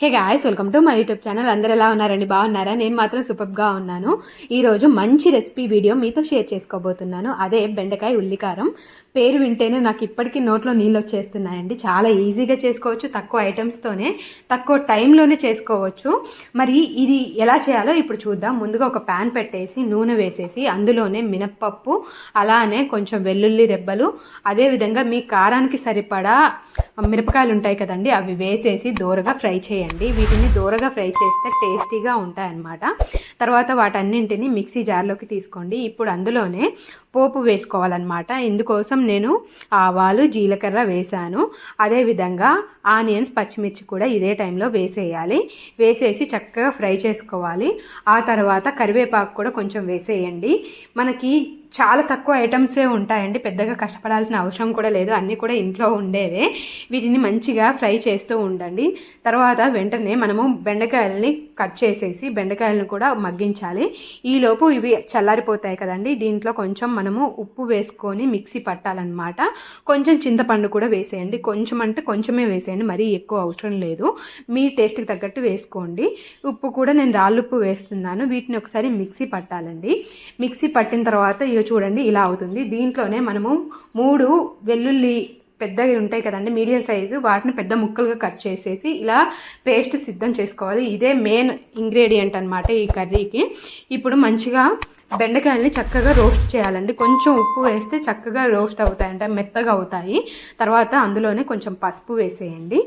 Hey guys welcome to my YouTube channel అందరు ఎలా ఉన్నారండి? బాగున్నారా? నేను మాత్రం సూపర్గా ఉన్నాను. ఈరోజు మంచి రెసిపీ వీడియో మీతో షేర్ చేసుకోబోతున్నాను. అదే బెండకాయ ఉల్లికారం. పేరు వింటేనే నాకు ఇప్పటికీ నోట్లో నీళ్ళు వచ్చేస్తున్నాయండి. చాలా ఈజీగా చేసుకోవచ్చు. తక్కువ ఐటమ్స్తోనే తక్కువ టైంలోనే చేసుకోవచ్చు. మరి ఇది ఎలా చేయాలో ఇప్పుడు చూద్దాం. ముందుగా ఒక ప్యాన్ పెట్టేసి నూనె వేసేసి అందులోనే మినప్పప్పు అలానే కొంచెం వెల్లుల్లి రెబ్బలు. అదేవిధంగా మీ కారానికి సరిపడా మిరపకాయలు ఉంటాయి కదండి అవి వేసేసి దూరగా ఫ్రై చేయండి. వీటిని దూరగా ఫ్రై చేస్తే టేస్టీగా ఉంటాయన్నమాట. తర్వాత వాటన్నింటిని మిక్సీ జార్లోకి తీసుకోండి. ఇప్పుడు అందులోనే పోపు వేసుకోవాలన్నమాట. ఇందుకోసం నేను ఆవాలు జీలకర్ర వేశాను. అదేవిధంగా ఆనియన్స్ పచ్చిమిర్చి కూడా ఇదే టైంలో వేసేయాలి. వేసేసి చక్కగా ఫ్రై చేసుకోవాలి. ఆ తర్వాత కరివేపాకు కూడా కొంచెం వేసేయండి. మనకి చాలా తక్కువ ఐటమ్సే ఉంటాయండి. పెద్దగా కష్టపడాల్సిన అవసరం కూడా లేదు. అన్నీ కూడా ఇంట్లో ఉండేవే. వీటిని మంచిగా ఫ్రై చేస్తూ ఉండండి. తర్వాత వెంటనే మనము బెండకాయలని కట్ చేసేసి బెండకాయలను కూడా మగ్గించాలి. ఈలోపు ఇవి చల్లారిపోతాయి కదండి. దీంట్లో కొంచెం మనము ఉప్పు వేసుకొని మిక్సీ పట్టాలన్నమాట. కొంచెం చింతపండు కూడా వేసేయండి. కొంచెం అంటే కొంచెమే వేసేయండి. మరీ ఎక్కువ అవసరం లేదు. మీ టేస్ట్కి తగ్గట్టు వేసుకోండి. ఉప్పు కూడా నేను రాళ్ళు ఉప్పు వేస్తున్నాను. వీటిని ఒకసారి మిక్సీ పట్టాలండి. మిక్సీ పట్టిన తర్వాత చూడండి ఇలా అవుతుంది. దీంట్లోనే మనము మూడు వెల్లుల్లి పెద్దవి ఉంటాయి కదండి మీడియం సైజు. వాటిని పెద్ద ముక్కలుగా కట్ చేసేసి ఇలా పేస్ట్ సిద్ధం చేసుకోవాలి. ఇదే మెయిన్ ఇంగ్రీడియంట్ అనమాట ఈ కర్రీకి. ఇప్పుడు మంచిగా బెండకాయల్ని చక్కగా రోస్ట్ చేయాలండి. కొంచెం ఉప్పు వేస్తే చక్కగా రోస్ట్ అవుతాయి మెత్తగా అవుతాయి. తర్వాత అందులోనే కొంచెం పసుపు వేసేయండి.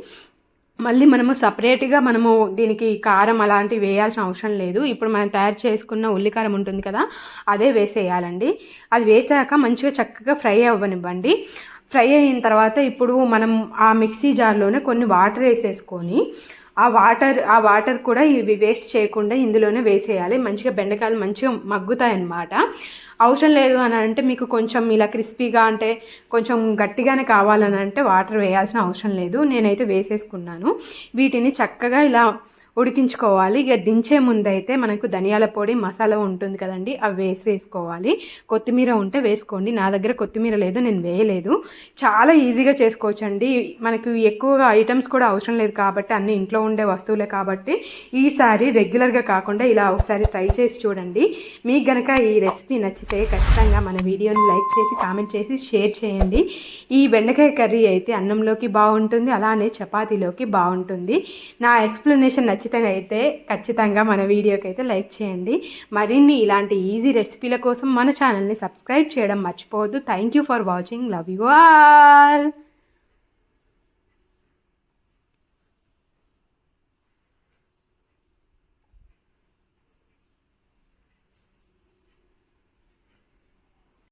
మళ్ళీ మనము సపరేట్గా మనము దీనికి కారం అలాంటివి వేయాల్సిన అవసరం లేదు. ఇప్పుడు మనం తయారు చేసుకున్న ఉల్లికారం ఉంటుంది కదా అదే వేసేయాలండి. అది వేసాక మంచిగా చక్కగా ఫ్రై అవ్వనివ్వండి. ఫ్రై అయిన తర్వాత ఇప్పుడు మనం ఆ మిక్సీ జార్లోనే కొన్ని వాటర్ వేసేసుకొని ఆ వాటర్ ఆ వాటర్ కూడా ఇవి వేస్ట్ చేయకుండా ఇందులోనే వేసేయాలి. మంచిగా బెండకాయలు మంచిగా మగ్గుతాయి అన్నమాట అవసరం లేదు అని అంటే మీకు కొంచెం ఇలా క్రిస్పీగా అంటే కొంచెం గట్టిగానే కావాలని అంటే వాటర్ వేయాల్సిన అవసరం లేదు. నేనైతే వేసేసుకున్నాను. వీటిని చక్కగా ఇలా ఉడికించుకోవాలి. ఇక దించే ముందైతే మనకు ధనియాల పొడి మసాలా ఉంటుంది కదండి అవి వేసేసుకోవాలి. కొత్తిమీర ఉంటే వేసుకోండి. నా దగ్గర కొత్తిమీర లేదు నేను వేయలేదు. చాలా ఈజీగా చేసుకోవచ్చు అండి మనకు ఎక్కువగా ఐటమ్స్ కూడా అవసరం లేదు కాబట్టి అన్ని ఇంట్లో ఉండే వస్తువులే కాబట్టి ఈసారి రెగ్యులర్గా కాకుండా ఇలా ఒకసారి ట్రై చేసి చూడండి. మీకు గనక ఈ రెసిపీ నచ్చితే ఖచ్చితంగా మన వీడియోని లైక్ చేసి కామెంట్ చేసి షేర్ చేయండి. ఈ బెండకాయ కర్రీ అయితే అన్నంలోకి బాగుంటుంది అలానే చపాతీలోకి బాగుంటుంది. నా ఎక్స్ప్లెనేషన్ నచ్చి ఖచ్చితంగా అయితే ఖచ్చితంగా మన వీడియోకి అయితే లైక్ చేయండి. మరిన్ని ఇలాంటి ఈజీ రెసిపీల కోసం మన ఛానల్ని సబ్స్క్రైబ్ చేయడం మర్చిపోవద్దు. Thank you for watching love you all